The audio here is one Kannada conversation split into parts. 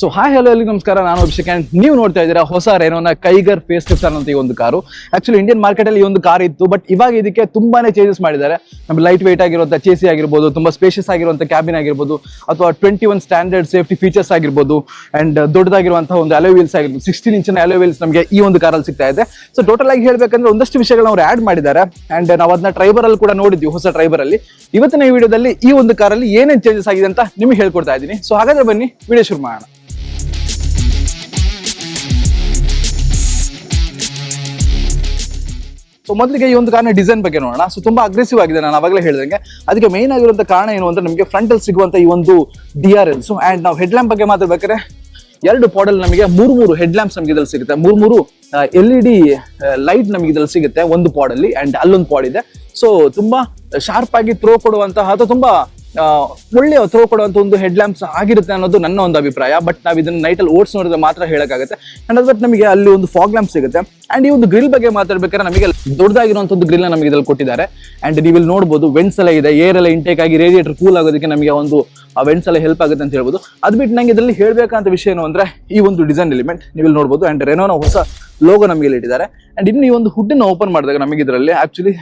ಸೊ ಹಾಯ್ ಹಲೋ ಅಲ್ಲಿ ನಮಸ್ಕಾರ ನಾನು ಅಭಿಷೇಕ್ ಅಂಡ್ ನೀವು ನೋಡ್ತಾ ಇದ್ದೀರಾ ಹೊಸ ರೇನೋನ ಕೈಗರ್ ಫೇಸ್ ಲಿಫ್ಟ್ ಅನ್ನೋ ಈ ಒಂದು ಕಾರು. ಆಕ್ಚುಲಿ ಇಂಡಿಯನ್ ಮಾರ್ಕೆಟ್ ಅಲ್ಲಿ ಈ ಒಂದು ಕಾರ್ ಇತ್ತು ಬಟ್ ಇವಾಗ ಇದಕ್ಕೆ ತುಂಬಾನೇ ಚೇಂಜಸ್ ಮಾಡಿದ್ದಾರೆ. ನಮ್ಗೆ ಲೈಟ್ ವೆಯ್ಟ್ ಆಗಿರುವಂತಹ ಚೇಸಿ ಆಗಿರ್ಬೋದು, ತುಂಬಾ ಸ್ಪೇಷಿಯಸ್ ಆಗಿರುವಂತ ಕ್ಯಾಬಿನ್ ಆಗಿರ್ಬೋದು, ಅಥವಾ twenty one standard safety features ಆಗಿರ್ಬೋದು ಅಂಡ್ ದೊಡ್ಡದಾಗಿರುವಂತಹ ಒಂದು ಅಲೋ ವೀಲ್ಸ್ ಆಗಿರ್ಬೋದು ಸಿಕ್ಸ್ಟೀನ್ ಇಂಚಿನ ಅಲೋ ವೀಲ್ಸ್ ನಮಗೆ ಈ ಒಂದು ಕಾರಲ್ಲಿ ಸಿಗ್ತಾ ಇದೆ. ಸೊ ಟೋಟಲ್ ಆಗಿ ಹೇಳಬೇಕಂದ್ರೆ ಒಂದಷ್ಟು ವಿಷಯಗಳನ್ನ ಅವ್ರು ಆಡ್ ಮಾಡಿದ್ದಾರೆ ಅಂಡ್ ನಾವು ಅದನ್ನ ಡ್ರೈವರ್ ಅಲ್ಲಿ ಕೂಡ ನೋಡಿದ್ವಿ, ಹೊಸ ಡ್ರೈವರ್ ಅಲ್ಲಿ. ಇವತ್ತಿನ ಈ ವಿಡಿಯೋದಲ್ಲಿ ಈ ಒಂದು ಕಾರಲ್ಲಿ ಏನೇನು ಚೇಂಜಸ್ ಆಗಿದೆ ಅಂತ ನಿಮಗೆ ಹೇಳ್ಕೊಡ್ತಾ ಇದ್ದೀನಿ. ಸೊ ಹಾಗಾದ್ರೆ ಬನ್ನಿ ವಿಡಿಯೋ ಶುರು ಮಾಡೋಣ. ಸೊ ಮೊದಲಿಗೆ ಈ ಒಂದು ಕಾರಿನ ಡಿಸೈನ್ ಬಗ್ಗೆ ನೋಡೋಣ. ಸೊ ತುಂಬಾ ಅಗ್ರೆಸಿವ್ ಆಗಿದೆ. ನಾನು ಅವಾಗಲೇ ಹೇಳಿದಂಗೆ. ಅದಕ್ಕೆ ಮೇನ್ ಆಗಿರುವಂತ ಕಾರಣ ಏನು ಅಂದ್ರೆ ನಮಗೆ ಫ್ರಂಟ್ ಅಲ್ಲಿ ಸಿಗುವಂತ ಈ ಒಂದು D R L so and ನಾವು ಹೆಡ್ ಲ್ಯಾಂಪ್ ಬಗ್ಗೆ ಮಾತಾಡ್ಬೇಕಾದ್ರೆ, ಎರಡು ಪಾಡಲ್ ನಮಗೆ ಮೂರು ಮೂರು ಹೆಡ್ ಲ್ಯಾಂಪ್ಸ್ ನಮಗೆ ಇದ್ರಲ್ಲಿ ಸಿಗುತ್ತೆ. ಮೂರು ಮೂರು ಎಲ್ ಇ ಡಿ ಲೈಟ್ ನಮಗೆ ಇದ್ರಲ್ಲಿ ಸಿಗುತ್ತೆ ಒಂದು ಪಾಡಲ್ಲಿ ಅಂಡ್ ಅಲ್ಲೊಂದು ಪಾಡ್ ಇದೆ. ಸೊ ತುಂಬಾ ಶಾರ್ಪ್ ಆಗಿ ಥ್ರೋ ಕೊಡುವಂತಹ ಅಥವಾ ತುಂಬಾ ಒಳ್ಳೆಯ ಥ್ರೋ ಕೊಡುವಂತ ಒಂದು ಹೆಡ್ ಲ್ಯಾಂಪ್ಸ್ ಆಗಿರುತ್ತೆ ಅನ್ನೋದು ನನ್ನ ಒಂದು ಅಭಿಪ್ರಾಯ. ಬಟ್ ನಾವು ಇದನ್ನ ನೈಟ್ ಅಲ್ಲಿ ಓಡಿಸ್ ನೋಡಿದ್ರೆ ಮಾತ್ರ ಹೇಳಕ್ಕಾಗುತ್ತೆ. ಅಂಡ್ ಬಟ್ ನಮಗೆ ಅಲ್ಲಿ ಒಂದು ಫಾಗ್ ಲ್ಯಾಂಪ್ ಸಿಗುತ್ತೆ. ಅಂಡ್ ಈ ಒಂದು ಗ್ರಿಲ್ ಬಗ್ಗೆ ಮಾತಾಡ್ಬೇಕಾದ್ರೆ ನಮಗೆ ದೊಡ್ಡದಾಗಿರುವಂತ ಒಂದು ಗ್ರಿಲ್ ನಮಗೆ ಇದ್ರಲ್ಲಿ ಕೊಟ್ಟಿದ್ದಾರೆ. ಅಂಡ್ ನೀವು ಇಲ್ಲಿ ನೋಡಬಹುದು ವೆಂಟ್ಸ್ ಎಲ್ಲ ಇದೆ ಏರ್ ಎಲ್ಲ ಇಂಟೇಕ್ ಆಗಿ ರೇಡಿಯೇಟರ್ ಕೂಲ್ ಆಗೋದಕ್ಕೆ ನಮಗೆ ಒಂದು ವೆಂಟ್ಸ್ ಎಲ್ಲ ಹೆಲ್ಪ್ ಆಗುತ್ತೆ ಅಂತ ಹೇಳ್ಬೋದು. ಅದು ಬಿಟ್ಟು ನಂಗೆ ಇದರಲ್ಲಿ ಹೇಳಬೇಕಂತ ವಿಷಯ ಏನು ಅಂದರೆ, ಈ ಒಂದು ಡಿಸೈನ್ ಎಲಿಮೆಂಟ್ ನೀವು ಇಲ್ಲಿ ನೋಡಬಹುದು ಅಂಡ್ ರೆನೋನ ಹೊಸ ಲೋಗೋ ನಮಗೆ ಇಲ್ಲಿ ಇಟ್ಟಿದ್ದಾರೆ. ಅಂಡ್ ಇನ್ನು ಈ ಒಂದು ಹುಡ್ ಓಪನ್ ಮಾಡಿದಾಗ ನಮಗೆ ಇದರಲ್ಲಿ actually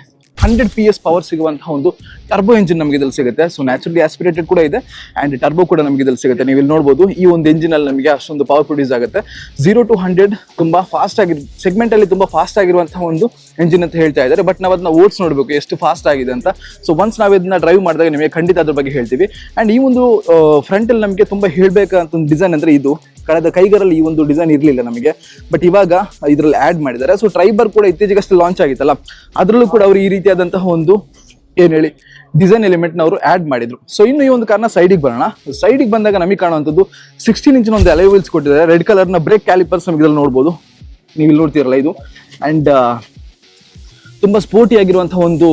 hundred P S power ಸಿಗುವಂತಹ ಒಂದು ಟರ್ಬೋ ಇಂಜಿನ್ ನಮಗೆ ಇದ್ರಲ್ಲಿ ಸಿಗುತ್ತೆ. ಸೊ ನ್ಯಾಚುರಲಿ ಆಸ್ಪಿರೇಟೆಡ್ ಕೂಡ ಇದೆ. ಅಂಡ್ ಟರ್ಬೋ ಕೂಡ ನಮಗೆ ಇದ್ರಲ್ಲಿ ಸಿಗುತ್ತೆ. ನೀವು ಇಲ್ಲಿ ನೋಡಬಹುದು ಈ ಒಂದು ಇಂಜಿನ್ ಅಲ್ಲಿ ನಮಗೆ ಅಷ್ಟೊಂದು ಪವರ್ ಪ್ರೊಡ್ಯೂಸ್ ಆಗುತ್ತೆ. ಜೀರೋ ಟು ಹಂಡ್ರೆಡ್ ತುಂಬಾ ಫಾಸ್ಟ್ ಆಗಿ ಸೆಗ್ಮೆಂಟ್ ಅಲ್ಲಿ ತುಂಬಾ ಫಾಸ್ಟ್ ಆಗಿರುವಂತಹ ಒಂದು ಇಂಜಿನ್ ಅಂತ ಹೇಳ್ತಾ ಇದ್ದಾರೆ. ಬಟ್ ನಾವು ಅದನ್ನ ಓಡಿಸ್ ನೋಡಬೇಕು, ಎಷ್ಟು ಫಾಸ್ಟ್ ಆಗಿದೆ ಅಂತ. ಸೊ ಒನ್ಸ್ ನಾವು ಇದನ್ನ ಡ್ರೈವ್ ಮಾಡಿದಾಗ ನಿಮಗೆ ಖಂಡಿತ ಅದ್ರ ಬಗ್ಗೆ ಹೇಳ್ತೀವಿ. ಅಂಡ್ ಈ ಒಂದು ಫ್ರಂಟ್ ಅಲ್ಲಿ ನಮಗೆ ತುಂಬಾ ಹೇಳ್ಬೇಕಂತ ಒಂದು ಡಿಸೈನ್ ಅಂದ್ರೆ ಇದು. ಕಳೆದ ಕೈಗರಲ್ಲಿ ಈ ಒಂದು ಡಿಸೈನ್ ಇರಲಿಲ್ಲ ನಮಗೆ. ಬಟ್ ಇವಾಗ ಇದರಲ್ಲಿ ಆಡ್ ಮಾಡಿದ್ದಾರೆ. ಸೊ ಟ್ರೈಬರ್ ಕೂಡ ಇತ್ತೀಚೆಗಷ್ಟೇ ಲಾಂಚ್ ಆಗಿತ್ತಲ್ಲ. ಅದರಲ್ಲೂ ಕೂಡ ಅವರು ಈ ರೀತಿಯಾದಂತಹ ಒಂದು, ಏನ್ ಹೇಳಿ ಡಿಸೈನ್ ಎಲಿಮೆಂಟ್ನ ಅವರು ಆಡ್ ಮಾಡಿದ್ರು. ಸೊ ಇನ್ನು ಈ ಒಂದು ಕಾರಣ ಸೈಡಿಗೆ ಬರೋಣ. ಸೈಡಿಗೆ ಬಂದಾಗ ನಮಗೆ ಕಾಣುವಂಥದ್ದು ಸಿಕ್ಸ್ಟೀನ್ ಇಂಚಿನ ಒಂದು ಅಲೈ ಕೊಟ್ಟಿದ್ದಾರೆ. ರೆಡ್ ಕಲರ್ನ ಬ್ರೇಕ್ ಕ್ಯಾಲಿಪರ್ಸ್ ನಮಗೆ ಇದ್ರಲ್ಲಿ ನೋಡ್ಬೋದು. ನೀವು ಇಲ್ಲಿ ನೋಡ್ತೀರಲ್ಲ ಇದು. ಅಂಡ್ ತುಂಬಾ ಸ್ಪೋರ್ಟಿ ಆಗಿರುವಂತಹ ಒಂದು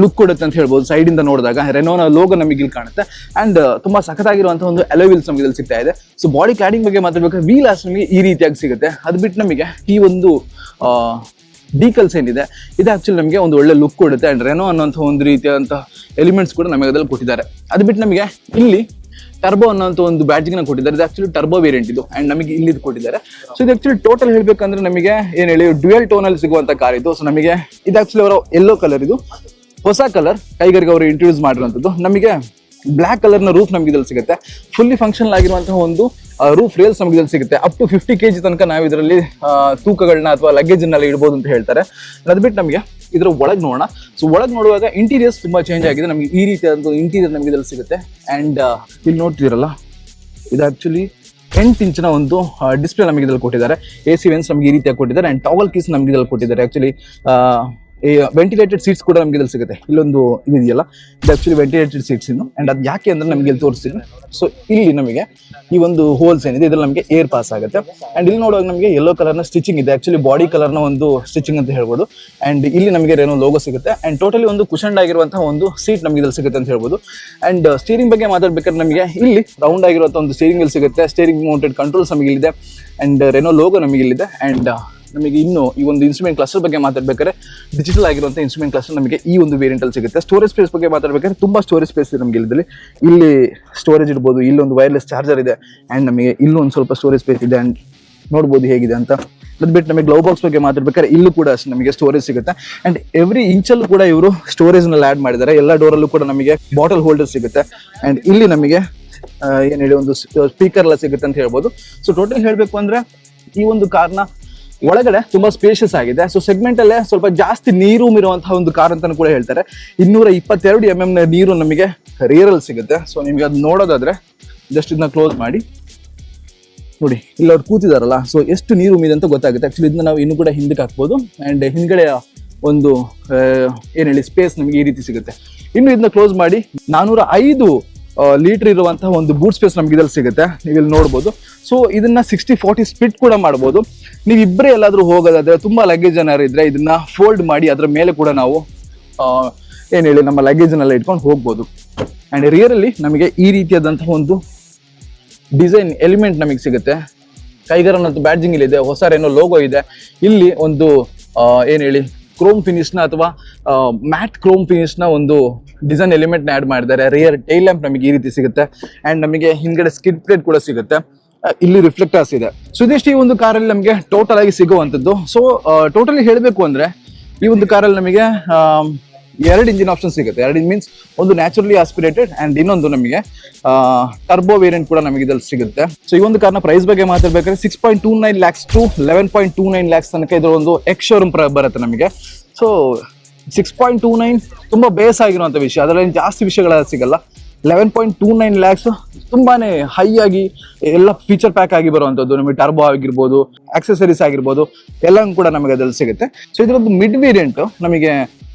ಲುಕ್ ಕೊಡುತ್ತೆ ಅಂತ ಹೇಳ್ಬೋದು. ಸೈಡ್ ಇಂದ ನೋಡಿದಾಗ ರೆನೋನ ಲೋಗೋ ನಮಗೆ ಇಲ್ಲಿ ಕಾಣುತ್ತೆ. ಅಂಡ್ ತುಂಬಾ ಸಖತ್ತಾಗಿರುವಂತಹ ಒಂದು ಅಲೋವಿಲ್ಸ್ ನಮಗೆ ಇಲ್ಲಿ ಸಿಗ್ತಾ ಇದೆ. ಸೊ ಬಾಡಿ ಕ್ಯಾಡಿಂಗ್ ಬಗ್ಗೆ ಮಾತಾಡ್ಬೇಕಾದ್ರೆ ವೀಲ್ ಆಸ್ ನಮಗೆ ಈ ರೀತಿಯಾಗಿ ಸಿಗುತ್ತೆ. ಅದು ಬಿಟ್ಟು ನಮಗೆ ಈ ಒಂದು ಡೀಕಲ್ಸ್ ಏನಿದೆ, ಇದು ಆಕ್ಚುಲಿ ನಮಗೆ ಒಂದು ಒಳ್ಳೆ ಲುಕ್ ಕೊಡುತ್ತೆ. ಅಂಡ್ ರೆನೋ ಅನ್ನೋಂಥ ಒಂದು ರೀತಿಯಾದಂತಹ ಎಲಿಮೆಂಟ್ಸ್ ಕೂಡ ನಮಗೆ ಅದರಲ್ಲಿ ಕೊಟ್ಟಿದ್ದಾರೆ. ಅದು ಬಿಟ್ಟು ನಮಗೆ ಇಲ್ಲಿ ಟರ್ಬೋ ಅನ್ನೋಂಥ ಒಂದು ಬ್ಯಾಡ್ಜಿಂಗ್ ಕೊಟ್ಟಿದ್ದಾರೆ. ಇದು ಆಕ್ಚುಲಿ ಟರ್ಬೋ ವೇರಿಯಂಟ್ ಇದು. ಅಂಡ್ ನಮಗೆ ಇಲ್ಲಿ ಕೊಟ್ಟಿದ್ದಾರೆ. ಸೊ ಇದು ಆಕ್ಚುಲಿ ಟೋಟಲ್ ಹೇಳಬೇಕಂದ್ರೆ ನಮಗೆ ಏನು ಹೇಳಿ ಡ್ಯುಯಲ್ ಟೋನಲ್ಲಿ ಸಿಗುವಂತ ಕಾರ್ ಇದು. ಸೊ ನಮಗೆ ಇದು ಆಕ್ಚುಲಿ ಅವರ ಎಲ್ಲೋ ಕಲರ್ ಇದು. ಹೊಸ ಕಲರ್ ಕೈಗರಿಗೆ ಅವರು ಇಂಟ್ರೊಡ್ಯೂಸ್ ಮಾಡಿರುವಂಥದ್ದು ನಮಗೆ ಬ್ಲ್ಯಾಕ್ ಕಲರ್ನ ರೂಫ್ ನಮಗೆ ಇದ್ರಲ್ಲಿ ಸಿಗುತ್ತೆ. ಫುಲ್ಲಿ ಫಂಕ್ಷನಲ್ ಆಗಿರುವಂತಹ ಒಂದು ರೂಫ್ ರೇಲ್ಸ್ ನಮಗೆ ಇದ್ರಲ್ಲಿ ಸಿಗುತ್ತೆ. ಅಪ್ ಟು ಫಿಫ್ಟಿ ಕೆಜಿ ತನಕ ನಾವು ಇದರಲ್ಲಿ ತೂಕಗಳನ್ನ ಅಥವಾ ಲಗೇಜ್ ಅನ್ನೆಲ್ಲ ಇಡ್ಬೋದು ಅಂತ ಹೇಳ್ತಾರೆ. ಅದು ಬಿಟ್ಟು ನಮಗೆ ಇದ್ರ ಒಳಗೆ ನೋಡೋಣ. ಸೊ ಒಳಗೆ ನೋಡುವಾಗ ಇಂಟೀರಿಯರ್ಸ್ ತುಂಬಾ ಚೇಂಜ್ ಆಗಿದೆ. ನಮಗೆ ಈ ರೀತಿಯಾದ ಇಂಟೀರಿಯರ್ ನಮಗೆ ಇದರಲ್ಲಿ ಸಿಗುತ್ತೆ. ಅಂಡ್ ಇಲ್ಲಿ ನೋಡ್ತಿದ್ದೀರಲ್ಲ, ಇದು ಆಕ್ಚುಲಿ ಎಂಟು ಇಂಚಿನ ಒಂದು ಡಿಸ್ಪ್ಲೇ ನಮಗೆ ಇದ್ರಲ್ಲಿ ಕೊಟ್ಟಿದ್ದಾರೆ. ಎ ಸಿ ವೆನ್ಸ್ ನಮಗೆ ಈ ರೀತಿಯಾಗಿ ಕೊಟ್ಟಿದ್ದಾರೆ. ಅಂಡ್ ಟಾವಲ್ ಕೀಸ್ ನಮಗೆ ಇದ್ರಲ್ಲಿ ಕೊಟ್ಟಿದ್ದಾರೆ. ಆಕ್ಚುಲಿ ವೆಂಟಿಲೇಟೆಡ್ ಸೀಟ್ಸ್ ಕೂಡ ನಮಗೆ ಇದ್ರಲ್ಲಿ ಸಿಗುತ್ತೆ. ಇಲ್ಲೊಂದು ಇದು ಇದೆಯಲ್ಲ ಇದು ಆಕ್ಚುಲಿ ವೆಂಟಿಲೇಟೆಡ್ ಸೀಟ್ಸ್ ಇನ್ನು. ಅಂಡ್ ಅದು ಯಾಕೆ ಅಂದ್ರೆ ನಮಗೆ ಇಲ್ಲಿ ತೋರಿಸ್ತೀನಿ. ಸೊ ಇಲ್ಲಿ ನಮಗೆ ಈ ಒಂದು ಹೋಲ್ಸ್ ಏನಿದೆ, ಇದ್ರಲ್ಲಿ ನಮಗೆ ಏರ್ ಪಾಸ್ ಆಗುತ್ತೆ. ಅಂಡ್ ಇಲ್ಲಿ ನೋಡುವಾಗ ನಮಗೆ ಯೆಲ್ಲೋ ಕಲರ್ನ ಸ್ಟಿಚಿಂಗ್ ಇದೆ. ಆಕ್ಚುಲಿ ಬಾಡಿ ಕಲರ್ನ ಒಂದು ಸ್ಟಿಚಿಂಗ್ ಅಂತ ಹೇಳ್ಬೋದು. ಅಂಡ್ ಇಲ್ಲಿ ನಮಗೆ ರೇನೋ ಲೋಗೋ ಸಿಗುತ್ತೆ. ಅಂಡ್ ಟೋಟಲಿ ಒಂದು ಕುಶಂಡ್ ಆಗಿರುವಂತಹ ಒಂದು ಸೀಟ್ ನಮಗೆ ಇದ್ರಲ್ಲಿ ಸಿಗುತ್ತೆ ಅಂತ ಹೇಳ್ಬೋದು. ಅಂಡ್ ಸ್ಟೀರಿಂಗ್ ಬಗ್ಗೆ ಮಾತಾಡ್ಬೇಕಾದ್ರೆ ನಮಗೆ ಇಲ್ಲಿ ರೌಂಡ್ ಆಗಿರುವಂತಹ ಒಂದು ಸ್ಟೀರಿಂಗ್ ಇಲ್ಲಿ ಸಿಗುತ್ತೆ. ಸ್ಟೀರಿಂಗ್ ಮೌಂಟೆಡ್ ಕಂಟ್ರೋಲ್ಸ್ ನಮಗೆ ಇಲ್ಲಿದೆ. ಅಂಡ್ ರೆನೋ ಲೋಗೋ ನಮಗೆ ಇಲ್ಲಿದೆ. ಅಂಡ್ ನಮಗೆ ಇನ್ನು ಈ ಒಂದು ಇನ್ಸ್ಟ್ರೂಮೆಂಟ್ ಕ್ಲಸ್ಟರ್ ಬಗ್ಗೆ ಮಾತಾಡ್ಬೇಕಾದ್ರೆ ಡಿಜಿಟಲ್ ಆಗಿರುವಂಥ ಇನ್ಸ್ಟ್ರೂಮೆಂಟ್ ಕ್ಲಸ್ಟರ್ ನಮಗೆ ಈ ಒಂದು ವೇರಿಯಂಟ್ ಅಲ್ಲಿ ಸಿಗುತ್ತೆ. ಸ್ಟೋರೇಜ್ ಸ್ಪೇಸ್ ಬಗ್ಗೆ ಮಾತಾಡ್ಬೇಕಾದ್ರೆ ತುಂಬಾ ಸ್ಟೋರೇಜ್ ಸ್ಪೇಸ್ ಇದೆ ನಮಗೆ ಇಲ್ಲಿ ಸ್ಟೋರೇಜ್ ಇಡ್ಬೋದು ಇಲ್ಲೊಂದು ವೈರ್ಲೆಸ್ ಚಾರ್ಜರ್ ಇದೆ ಅಂಡ್ ನಮಗೆ ಇಲ್ಲೂ ಒಂದು ಸ್ವಲ್ಪ ಸ್ಟೋರೇಜ್ ಸ್ಪೇಸ್ ಇದೆ ಅಂಡ್ ನೋಡ್ಬೋದು ಹೇಗಿದೆ ಅಂತ. ಅದು ಬಿಟ್ಟು ನಮಗೆ ಗ್ಲೋ ಬಾಕ್ಸ್ ಬಗ್ಗೆ ಮಾತಾಡ್ಬೇಕಾದ್ರೆ ಇಲ್ಲೂ ಕೂಡ ಅಷ್ಟೇ ನಮಗೆ ಸ್ಟೋರೇಜ್ ಸಿಗುತ್ತೆ. ಅಂಡ್ ಎವ್ರಿ ಇಂಚಲ್ಲೂ ಕೂಡ ಇವರು ಸ್ಟೋರೇಜ್ನಲ್ಲಿ ಆಡ್ ಮಾಡಿದ್ದಾರೆ. ಎಲ್ಲ ಡೋರಲ್ಲೂ ಕೂಡ ನಮಗೆ ಬಾಟಲ್ ಹೋಲ್ಡರ್ ಸಿಗುತ್ತೆ. ಅಂಡ್ ಇಲ್ಲಿ ನಮಗೆ ಏನ್ ಹೇಳಿ ಒಂದು ಸ್ಪೀಕರ್ ಎಲ್ಲ ಸಿಗುತ್ತೆ ಅಂತ ಹೇಳ್ಬೋದು. ಸೊ ಟೋಟಲ್ ಹೇಳಬೇಕು ಅಂದ್ರೆ ಈ ಒಂದು ಕಾರ್ನ ಒಳಗಡೆ ತುಂಬಾ ಸ್ಪೇಷಿಯಸ್ ಆಗಿದೆ. ಸೊ ಸೆಗ್ಮೆಂಟ್ ಅಲ್ಲೇ ಸ್ವಲ್ಪ ಜಾಸ್ತಿ ನೀರು ಇರುವಂತಹ ಒಂದು ಕಾರ್ ಅಂತಾನು ಕೂಡ ಹೇಳ್ತಾರೆ. ಇನ್ನೂರ ಇಪ್ಪತ್ತೆರಡು ಎಂ ಎಂ ನೀರು ನಮಗೆ ರಿಯರ್ ಅಲ್ಲಿ ಸಿಗುತ್ತೆ. ಸೊ ನಿಮ್ಗೆ ಅದು ನೋಡೋದಾದ್ರೆ ಜಸ್ಟ್ ಇದನ್ನ ಕ್ಲೋಸ್ ಮಾಡಿ. ನೋಡಿ, ಇಲ್ಲಿ ಅವ್ರು ಕೂತಿದಾರಲ್ಲ ಸೊ ಎಷ್ಟು ನೀರು ಉಮಿದೆ ಅಂತ ಗೊತ್ತಾಗುತ್ತೆ. ಆಕ್ಚುಲಿ ಇದನ್ನ ನಾವು ಇನ್ನೂ ಕೂಡ ಹಿಂದಕ್ಕೆ ಹಾಕ್ಬೋದು. ಅಂಡ್ ಹಿಂದ್ಗಡೆ ಒಂದು ಏನ್ ಹೇಳಿ ಸ್ಪೇಸ್ ನಮಗೆ ಈ ರೀತಿ ಸಿಗುತ್ತೆ. ಇನ್ನು ಇದನ್ನ ಕ್ಲೋಸ್ ಮಾಡಿ ನಾನೂರ ಐದು ಲೀಟರ್ ಇರುವಂತಹ ಒಂದು ಬೂಟ್ ಸ್ಪೇಸ್ ನಮ್ಗೆ ಇದ್ರಲ್ಲಿ ಸಿಗುತ್ತೆ. ನೀವು ಇಲ್ಲಿ ನೋಡ್ಬೋದು. ಸೊ ಇದನ್ನ ಸಿಕ್ಸ್ಟಿ ಫೋರ್ಟಿ ಸ್ಪಿಟ್ ಕೂಡ ಮಾಡ್ಬೋದು. ನೀವು ಇಬ್ಬರೇ ಎಲ್ಲಾದರೂ ಹೋಗೋದಾದ್ರೆ ತುಂಬಾ ಲಗೇಜ್ ಏನಾದ್ರು ಇದ್ರೆ ಇದನ್ನ ಫೋಲ್ಡ್ ಮಾಡಿ ಅದರ ಮೇಲೆ ಕೂಡ ನಾವು ಏನು ಹೇಳಿ, ನಮ್ಮ ಲಗೇಜ್ನೆಲ್ಲ ಇಟ್ಕೊಂಡು ಹೋಗ್ಬೋದು. ಅಂಡ್ ರಿಯರ್ ಅಲ್ಲಿ ನಮಗೆ ಈ ರೀತಿಯಾದಂತಹ ಒಂದು ಡಿಸೈನ್ ಎಲಿಮೆಂಟ್ ನಮಗೆ ಸಿಗುತ್ತೆ. ಕೈಗಾರ ಮತ್ತು ಬ್ಯಾಡ್ಜಿಂಗ್ ಇದೆ ಹೊಸ ಏನೋ ಲೋಗೋ ಇದೆ. ಇಲ್ಲಿ ಒಂದು ಏನ್ ಹೇಳಿ ಕ್ರೋಮ್ ಫಿನಿಶ್ನ ಅಥವಾ ಮ್ಯಾಟ್ ಕ್ರೋಮ್ ಫಿನಿಶ್ನ ಒಂದು ಡಿಸೈನ್ ಎಲಿಮೆಂಟ್ ಆ್ಯಡ್ ಮಾಡಿದ್ದಾರೆ ರಿಯರ್ ಟೈಲ್ ಲ್ಯಾಂಪ್ ನಮಗೆ ಈ ರೀತಿ ಸಿಗುತ್ತೆ. ಅಂಡ್ ನಮಗೆ ಹಿಂದ್ಗಡೆ ಸ್ಕಿಡ್ ಪ್ಲೇಟ್ ಕೂಡ ಸಿಗುತ್ತೆ. ಇಲ್ಲಿ ರಿಫ್ಲೆಕ್ಟರ್ಸ್ ಇದೆ. ಸೊ ಇದಿಷ್ಟು ಈ ಒಂದು ಕಾರಲ್ಲಿ ನಮಗೆ ಟೋಟಲ್ ಆಗಿ ಸಿಗುವಂಥದ್ದು. ಸೊ ಟೋಟಲಿ ಹೇಳಬೇಕು ಅಂದ್ರೆ, ಈ ಒಂದು ಕಾರಲ್ಲಿ ನಮಗೆ ಎರಡು ಇಂಜಿನ್ ಆಪ್ಷನ್ ಸಿಗುತ್ತೆ. ಎರಡು ಮೀನ್ಸ್ ಒಂದು ನ್ಯಾಚುರಲಿ ಆಸ್ಪಿರೇಟೆಡ್ ಅಂಡ್ ಇನ್ನೊಂದು ನಮಗೆ ಟರ್ಬೋ ವೇರಿಯಂಟ್ ಕೂಡ ನಮಗೆ ಇದ್ರಲ್ಲಿ ಸಿಗುತ್ತೆ. ಸೊ ಈ ಒಂದು ಕಾರ್ನ ಪ್ರೈಸ್ ಬಗ್ಗೆ ಮಾತಾಡಬೇಕಾದ್ರೆ six point two nine lakhs to eleven point two nine lakhs ತನಕ ಇದರ ಒಂದು ಎಕ್ಸ್ ಶೋರೂಮ್ ಬರುತ್ತೆ ನಮಗೆ. So six point two nine ತುಂಬ ಬೇಸ್ ಆಗಿರುವಂಥ ವಿಷಯ. ಅದರಲ್ಲಿ ಜಾಸ್ತಿ ವಿಷಯಗಳ ಸಿಗಲ್ಲ. Eleven point two nine lakhs ತುಂಬಾ ಹೈ ಆಗಿ ಎಲ್ಲ ಫೀಚರ್ ಪ್ಯಾಕ್ ಆಗಿ ಬರುವಂಥದ್ದು ನಮಗೆ ಟರ್ಬೋ ಆಗಿರ್ಬೋದು ಆಕ್ಸೆಸರೀಸ್ ಆಗಿರ್ಬೋದು ಎಲ್ಲವೂ ಕೂಡ ನಮಗೆ ಅದರಲ್ಲಿ ಸಿಗುತ್ತೆ. ಸೊ ಇದರದ್ದು ಮಿಡ್ ವೇರಿಯಂಟು ನಮಗೆ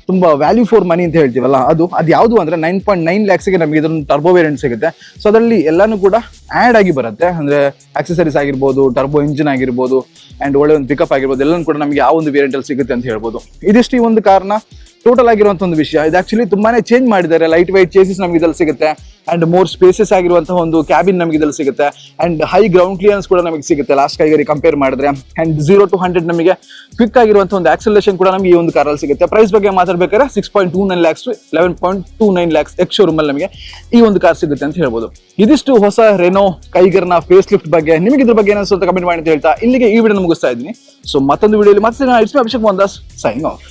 ತುಂಬಾ ವ್ಯಾಲ್ಯೂ ಫಾರ್ ಮನಿ ಅಂತ ಹೇಳ್ತೀವಲ್ಲ, ಅದು ಅದು ಯಾವುದು ಅಂದ್ರೆ ನೈನ್ ಪಾಯಿಂಟ್ ನೈನ್ ಲ್ಯಾಕ್ಸ್ಗೆ ನಮಗೆ ಇದೊಂದು ಟರ್ಬೋ ವೇರಿಯಂಟ್ ಸಿಗುತ್ತೆ. ಸೊ ಅದರಲ್ಲಿ ಎಲ್ಲಾನು ಕೂಡ ಆ್ಯಡ್ ಆಗಿ ಬರುತ್ತೆ. ಅಂದ್ರೆ ಆಕ್ಸೆಸರೀಸ್ ಆಗಿರ್ಬೋದು ಟರ್ಬೋ ಇಂಜಿನ್ ಆಗಿರ್ಬೋದು ಅಂಡ್ ಒಳ್ಳೆ ಒಂದು ಪಿಕಪ್ ಆಗಿರ್ಬೋದು, ಎಲ್ಲನೂ ಕೂಡ ನಮಗೆ ಆ ಒಂದು ವೇರಿಯಂಟ್ ಅಲ್ಲಿ ಸಿಗುತ್ತೆ ಅಂತ ಹೇಳ್ಬೋದು. ಇದಿಷ್ಟು ಈ ಒಂದು ಕಾರ್ನ ಟೋಟಲ್ ಆಗಿರುವಂತಹ ಒಂದು ವಿಷಯ. ಇದು ಆಕ್ಚುಲಿ ತುಂಬಾನೇ ಚೇಂಜ್ ಮಾಡಿದ್ದಾರೆ. ಲೈಟ್ ವೈಟ್ ಚೇಸಸ್ ನಮ್ಗೆ ಇದ್ರಲ್ಲಿ ಸಿಗುತ್ತೆ. ಅಂಡ್ ಮೋರ್ ಸ್ಪೇಸಸ್ ಆಗಿರುವಂತಹ ಒಂದು ಕ್ಯಾಬಿನ್ ನಮಗೆ ಇದ್ರಲ್ಲಿ ಸಿಗುತ್ತೆ. ಅಂಡ್ ಹೈ ಗ್ರೌಂಡ್ ಕ್ಲಿಯರೆನ್ಸ್ ಕೂಡ ನಮಗೆ ಸಿಗುತ್ತೆ. ಲಾಸ್ಟ್ ಕೈಗರಿ ಕಂಪೇರ್ ಮಾಡಿದ್ರೆ. ಅಂಡ್ ಝೀರೋ ಟು ಹಂಡ್ರೆಡ್ ನಮಗೆ ಕ್ವಿಕ್ ಆಗಿರುವಂತಹ ಒಂದು ಆಕ್ಸಲೇಷನ್ ಕೂಡ ನಮಗೆ ಈ ಒಂದು ಕಾರಲ್ಲಿ ಸಿಗುತ್ತೆ. ಪ್ರೈಸ್ ಬಗ್ಗೆ ಮಾತಾಡ್ಬೇಕಾದ್ರೆ six point two nine lakhs eleven point two nine lakhs ex showroom ಅಲ್ಲಿ ನಮಗೆ ಈ ಒಂದು ಕಾರ್ ಸಿಗುತ್ತೆ ಅಂತ ಹೇಳ್ಬೋದು. ಇದಿಷ್ಟು ಹೊಸ ರೆನೋ ಕೈಗರ್ನ ಫೇಸ್ ಲಿಫ್ಟ್ ಬಗ್ಗೆ. ನಿಮಗೆ ಇದ್ರ ಬಗ್ಗೆ ಏನಂತ ಕಮೆಂಟ್ ಮಾಡಿ ಅಂತ ಹೇಳ್ತಾ ಇಲ್ಲಿಗೆ ಈ ವಿಡಿಯೋ ಮುಗಿಸ್ತಾ ಇದ್ದೀನಿ. ಸೊ ಮತ್ತೊಂದು ವಿಡಿಯೋಲಿ ಮತ್ತೆ it's Abhishek Mondas sign off